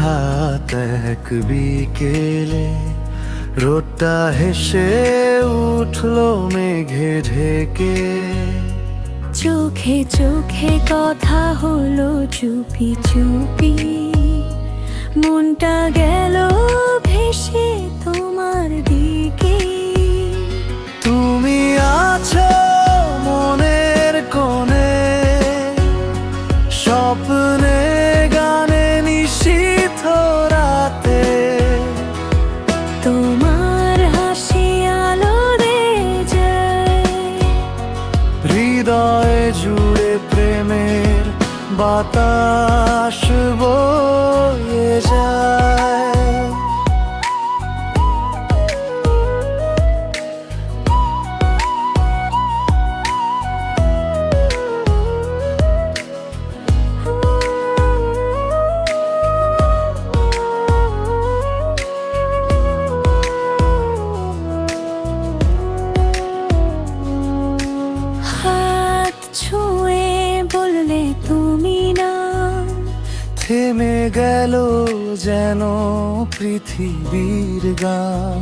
হঠাৎ এক বিকেলে রোদটা হেসে উঠল মেঘে ঢেকে চোখে চোখে কথা হলো চুপি চুপি মনটা গেল ভেসে তোমার বাতাস বয়ে যায়। হাত ছুঁয়ে বললে তুমি থেমে গেল যেন পৃথিবীর গান।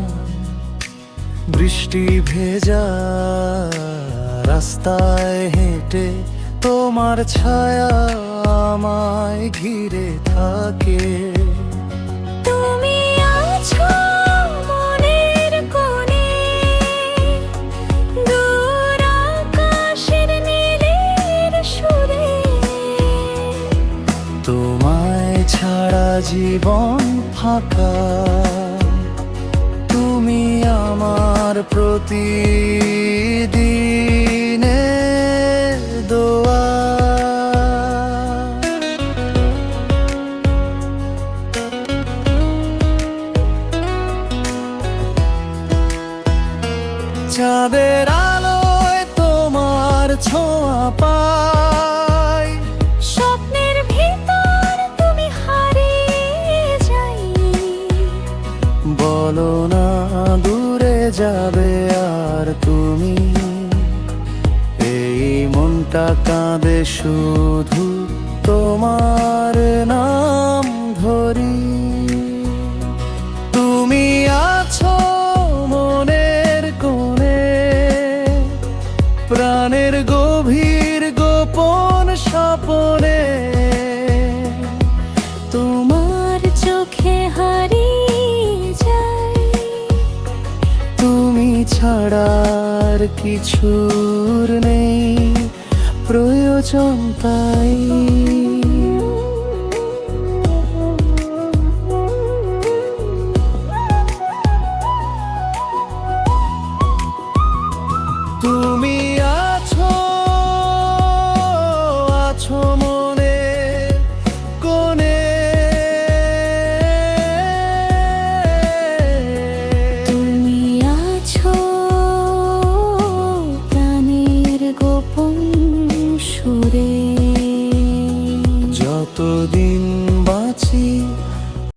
বৃষ্টি ভেজা রাস্তায় হেঁটে তোমার ছায়া আমায় ঘিরে থাকে। ছাড়া জীবন ফাঁকা। তুমি আমার দোয়া। চাঁদের আলোয় তোমার ছোঁয়া পাই যাবে আর তুমি? এই মনটা কাঁদে শুধু তোমার নাম ধরি। তুমি আছো মনের কোণে, প্রাণের গভীর গোপন স্বপনে ছাড়ার কিছুর নেই। প্রয়োজন তাই